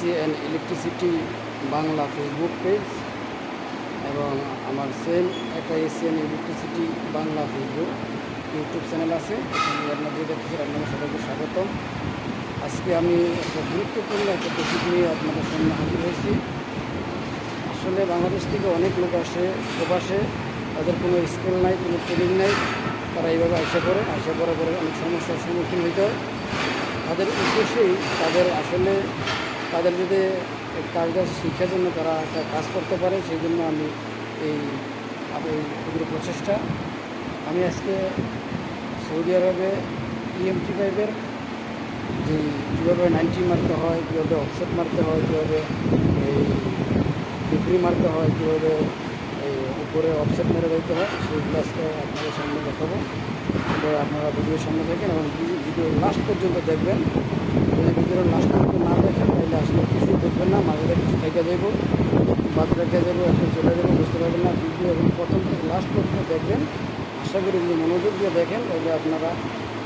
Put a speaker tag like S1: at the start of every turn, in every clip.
S1: AC and electricity Bangla Facebook page এবং আমার same একটা AC and electricity Bangla Facebook YouTube channel আছে আপনাদের দেখতেছেন আপনাদের সবাইকে স্বাগতম। আজকে আমি একটা গুরুত্বপূর্ণ একটা টপিক নিয়ে আপনাদের সামনে হাজির হয়েছি। আসলে বাংলাদেশ থেকে অনেক লোক আসে প্রবাসে তাদের কোনো স্কুল নাই, কোনো ট্রেনিং নাই, তারা এইভাবে আশা করে, আশা করার পরে অনেক সমস্যার সম্মুখীন হইতে হয়। তাদের উদ্দেশ্যেই তাদের আসলে তাদের যদি কাজটা শিক্ষার জন্য তারা একটা কাজ করতে পারে, সেই জন্য আমি এই এই ক্ষুদ্র প্রচেষ্টা। আমি আজকে সৌদি আরবে E ইএমটি ফাইভের যে কীভাবে নাইনটি মারতে হয়, কীভাবে অফসেট মারতে হয়, কীভাবে এই ডিগ্রি মারতে হয়, কীভাবে উপরে অফসেট মেরে দিতে হয়। সেইগুলো আজকে আপনাদের সামনে দেখাবো। আপনারা ভিডিওর সামনে থাকেন এবং ভিডিও লাস্ট পর্যন্ত দেখবেন। যদি ভিডিওর লাস্ট পর্যন্ত না দেখেন, তাহলে আসলে কিছুই দেখবেন না। মাঝে কিছু থেকে যাব বাদ রেখে যাব এখন চলে যাব, বুঝতে পারবেন না। ভিডিও এবং প্রথম থেকে লাস্ট পর্যন্ত দেখবেন। আশা করি যদি মনোযোগ দিয়ে দেখেন, তাহলে আপনারা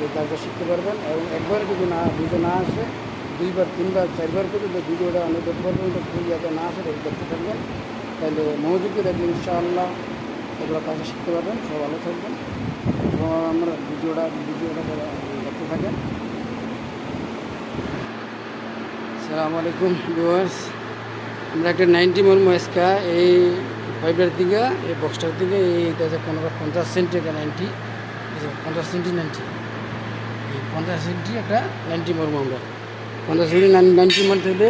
S1: এই কাজটা শিখতে পারবেন। এবং একবার যদি না ভিডিও না আসে, দুইবার, তিনবার, চারবার যদি ভিডিওটা অনেক পর্যন্ত ভুল যাতে না আসে দেখতে থাকবেন। তাহলে মনোযোগ দিয়ে দেখবেন ইনশাআল্লাহ এগুলো কাজটা শিখতে পারবেন সব ভালো থাকবেন। এবং আমরা ভিডিওটা ভিডিওটা দেখতে থাকেন। সালামু আলাইকুম ভিউয়ার্স। আমরা একটা নাইনটি মর্ম এসকা এই ফাইভের দিকে, এই বক্সটার দিকে, এই আছে পনেরো, পঞ্চাশ সেন্টি একটা নাইনটি পঞ্চাশ সেন্টি নাইনটি। এই পঞ্চাশ সেন্টি একটা নাইনটি মর্ম আমরা। পঞ্চাশ সেন্টি নাইনটি মার থেকে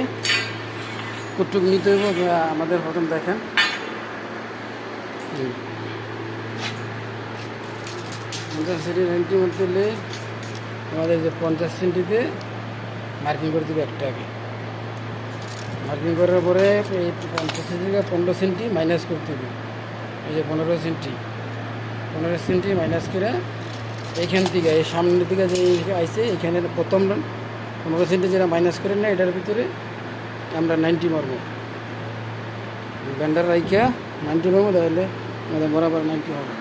S1: কটুক নিতে হইব? আমাদের প্রথম দেখেন। পঞ্চাশ সেন্টি নাইনটি মারতে হলে আমাদের যে পঞ্চাশ সেন্টিতে মার্কিং করে দেবে একটা আগে। মার্কিং করার পরে এই পঞ্চাশ থেকে পনেরো সেন্টি মাইনাস করতে হবে। এই যে পনেরো সেন্টি। পনেরো সেন্টি মাইনাস করে এইখান থেকে, এই সামনের দিকে যে আইসে এখানে প্রথম পনেরো সেন্টি যেটা মাইনাস করে না এটার ভিতরে আমরা নাইনটি মারব ব্যান্ডার রাইখা নাইনটি মারবো তাহলে আমাদের বরাবর নাইনটি হবে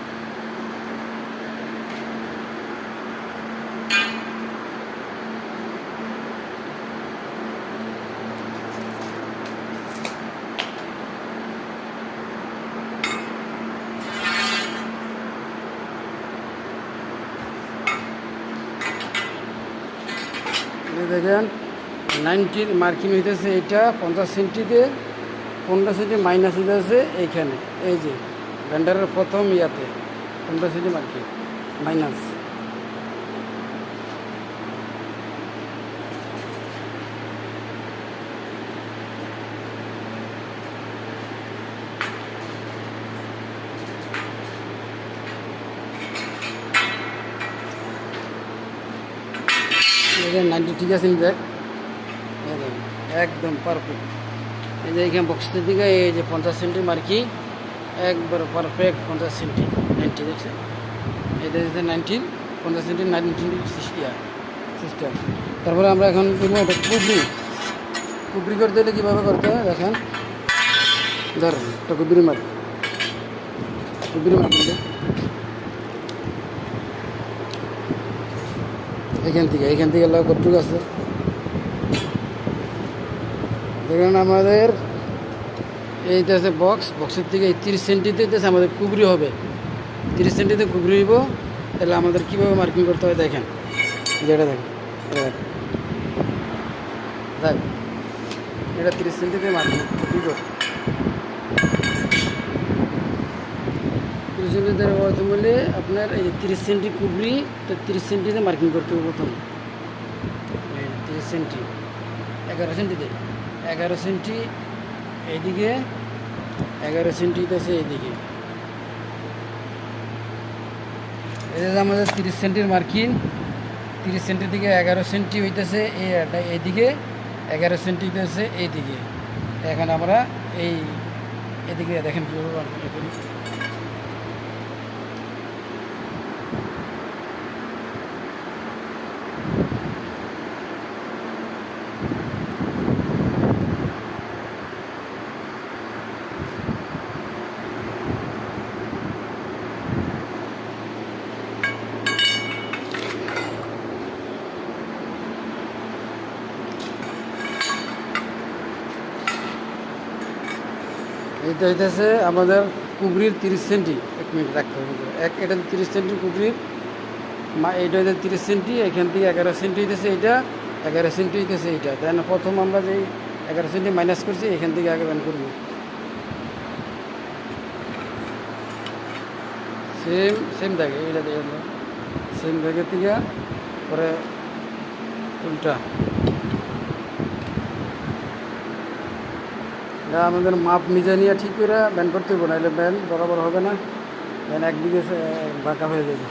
S1: এই দেখেন নাইনটির মার্কিং হইতেছে এটা পঞ্চাশ সেন্টিতে পনেরো সেন্টি মাইনাস হইতেছে এইখানে এই যে ব্যান্ডারের প্রথম ইয়াতে পনেরো সেন্টি মার্কিং মাইনাস। নাইনটি ঠিক আছে দেখ, একদম পারফেক্ট এই যে এখানে বক্সের দিকে এই যে পঞ্চাশ সেন্টি মার্কি, একবার পারফেক্ট পঞ্চাশ সেন্টি নাইনটি দেখছেন? এটা হচ্ছে নাইনটিন পঞ্চাশ সেন্টি নাইনটিন সিস্টেম তারপরে আমরা এখন করব এটা কুবরি কুবরি করতে হলে কীভাবে করতে হয়? দেখেন। ধর একটা কুবরি মার কুবরি মার এখান থেকে এখান থেকে কতটুকু আছে? দেখেন আমাদের, এইটা আছে বক্স বক্সের থেকে এই তিরিশ সেন্টিতে আমাদের কুবরি হবে। তিরিশ সেন্টিতে কুবরি হইব তাহলে আমাদের কীভাবে মার্কিং করতে হয় দেখেন। যেটা দেখেন। দেখ, এটা তিরিশ সেন্টিতে মার্কিং ঠিক তিরিশ সেন্টিতে প্রথম বলে আপনার এই যে তিরিশ সেন্টি কুবরি তো তিরিশ সেন্টিতে মার্কিং করতে হবে প্রথম। তিরিশ সেন্টি এগারো সেন্টিতে এগারো সেন্টি এদিকে এগারো সেন্টি আছে এদিকে এটা আমাদের তিরিশ সেন্টির মার্কিন, তিরিশ সেন্টি থেকে এগারো সেন্টি হইতেছে এই এইদিকে, এগারো সেন্টি হইতেছে এইদিকে। এখন আমরা এই এদিকে দেখেন এইটা হইতেছে আমাদের কুবরির তিরিশ সেন্টি, এক মিনিট রাখতে হবে এক, এটা তিরিশ সেন্টি কুবরির, মা এইটা হইতে তিরিশ সেন্টি, এখান থেকে এগারো সেন্টি হইতেছে এইটা, এগারো সেন্টি হইতেছে এইটা। তাই না প্রথম আমরা যে এগারো সেন্টি মাইনাস করছি, এখান থেকে আগে ব্যান করব। সেম সেম থাকে দিয়ে সেম থেকে পরে উল্টা। আমাদের মাপ নিজে নিয়ে ঠিক করে ব্যান করতে হবে নাহলে ব্যান বরাবর হবে না। ব্যান একদিকে বাঁকা হয়ে যাবে।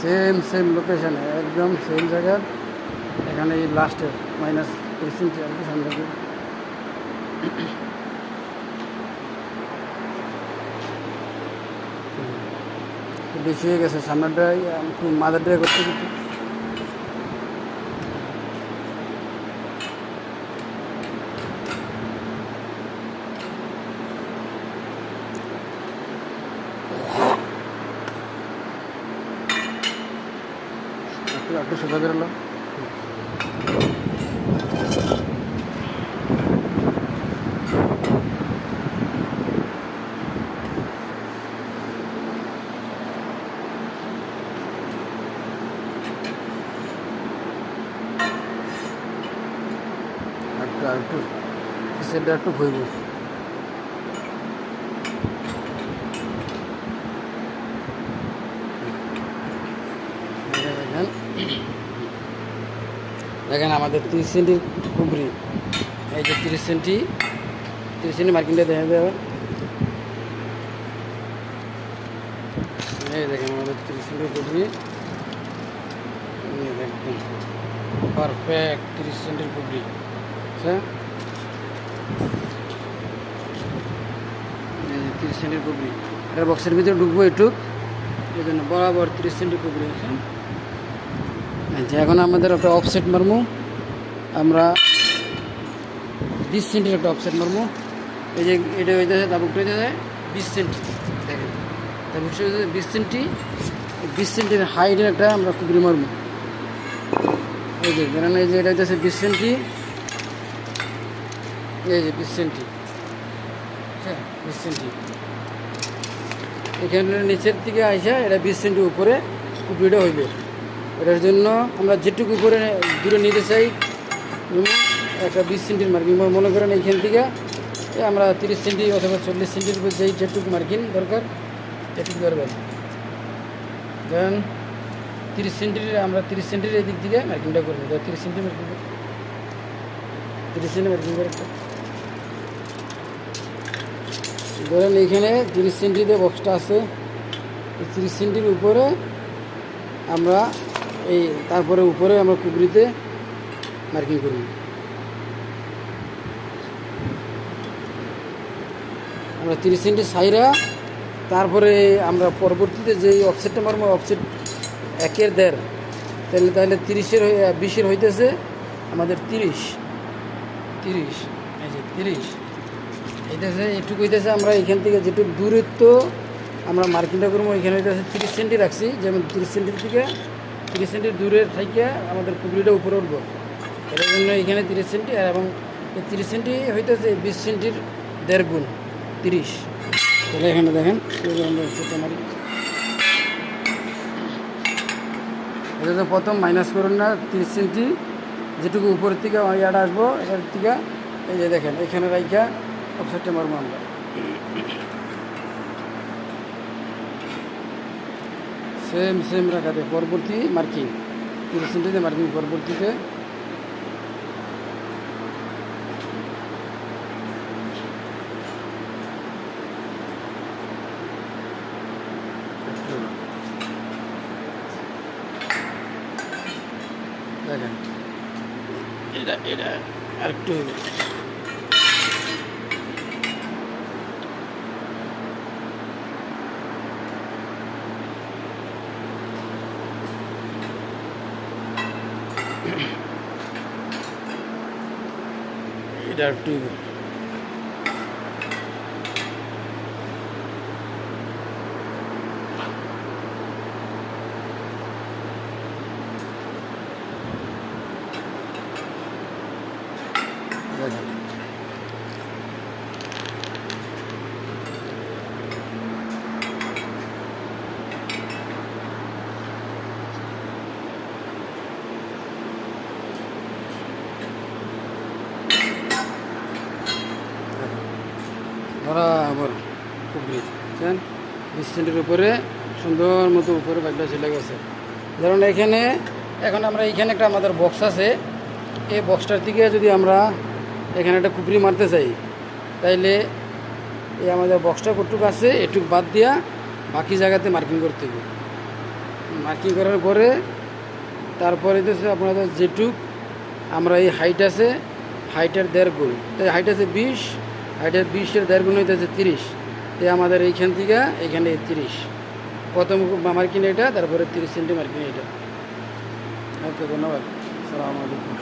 S1: সেম সেম লোকেশানে, একদম সেম জায়গা। এখানে এই লাস্টের মাইনাস কি সামনে দিয়ে। একটু বেশি হয়ে গেছে সামনেটাই মাদারটাই করতে করতে একটু। একটু সোজা বেরোলো একটু সেটা একটু ভইব দেখেন আমাদের তিরিশ সেন্টির কুবরি। এই যে তিরিশ সেন্টি তিরিশ সেন্টি মার্কিংটা দেখা যাবে এই দেখেন, আমাদের তিরিশ সেন্টির কুবরি। দেখেন পারফেক্ট তিরিশ সেন্টির কুবরি। এই তিরিশ সেন্টির কুবরি এটার বক্সের ভিতরে ঢুকবো একটু। এই জন্য বরাবর তিরিশ সেন্টির কুবরি আছে। এখন আমাদের একটা অফসেট মারমু। আমরা বিশ সেন্টির একটা অফসেট মারমু। এই যে এটা হইতেছে তাবুকটা হইতেছে বিশ সেন্টি। দেখেন তাবুকটা হইতেছে বিশ সেন্টি। বিশ সেন্টির হাইটের একটা আমরা কুবরি মারমু। এই যে এই যে এটা হইতেছে বিশ সেন্টি। এই যে বিশ সেন্টি হ্যাঁ এখানে নিচের দিকে আইসা এটা বিশ সেন্টি উপরে কুপিটা হইবে। এটার জন্য আমরা যেটুকু উপরে দূরে নিতে চাই একটা বিশ সেন্টির মার্কিং মনে করেন এইখান থেকে আমরা তিরিশ সেন্টি অথবা চল্লিশ সেন্টির উপর যেই যেটুকু মার্কিং দরকার, এটুকু করবেন দেন তিরিশ সেন্টির, আমরা তিরিশ সেন্টির এই দিক থেকে মার্কিংটা করব। তিরিশ সেন্টি মার্কিং তিরিশ সেন্টি মার্কিং করে একটা। ধরেন এইখানে তিরিশ সেন্টিতে বক্সটা আছে। তিরিশ সেন্টির উপরে আমরা এই তারপরে উপরে আমরা কুবরিতে মার্কিং করি। আমরা তিরিশ সেন্টি সাইরা তারপরে আমরা পরবর্তীতে যে অফসেটটা মারবো অফসেট একের দেড়। তাহলে তাহলে তিরিশের বিশের হইতেছে আমাদের তিরিশ। তিরিশ। এই যে তিরিশ। এইটাছে এটুকু হইতেছে আমরা এখান থেকে যেটুকু দূরত্ব আমরা মার্কিংটা করব, এখানে হইতেছে তিরিশ সেন্টি রাখছি যেমন তিরিশ সেন্টির থেকে তিরিশ সেন্টির দূরের থেকে আমাদের কুবরিটা উপরে উঠবো। এর জন্য এখানে তিরিশ সেন্টি, আর এবং এই তিরিশ সেন্টি হইতেছে বিশ সেন্টির দেড় গুণ, তিরিশ। তাহলে এখানে দেখেন এটা তো প্রথম মাইনাস করুন না, তিরিশ সেন্টি, যেটুকু উপরের থেকে ইয়াটা আসব, এটার থেকে, এই যে দেখেন, এখানে রাইখা অফসেটটা মারবো আমরা সেম সেম রাখাতে পরবর্তী মার্কিং তিরিশ সেন্টিতে মার্কিং পরবর্তীতে দেখেন এটা এটা আরেকটু এটা একটু Thank you. স্ট্যান্ডের উপরে, সুন্দর মতো উপরে ব্যাগটা চলে গেছে। ধরুন এখানে, এখন আমরা এইখানে একটা আমাদের বক্স আছে। এই বক্সটার দিকে যদি আমরা এখানে একটা কুপড়ি মারতে চাই, তাইলে এই আমাদের বক্সটা কটুক আছে, এটুক বাদ দিয়া বাকি জায়গাতে মার্কিং করতে হবে। মার্কিং করার পরে, তারপরে তো আপনাদের যেটুক, আমরা এই হাইট আছে হাইটের দেড় গুণ। তাই হাইট আছে বিশ হাইটের বিশের দেড় গুণ হইতেছে তিরিশ। তো আমাদের এইখান থেকে এখানে তিরিশ। প্রথম মার্কিন এটা, তারপরে তিরিশ সেন্টি মার্কিন এটা। ওকে, ধন্যবাদ। সালাম আলাইকুম।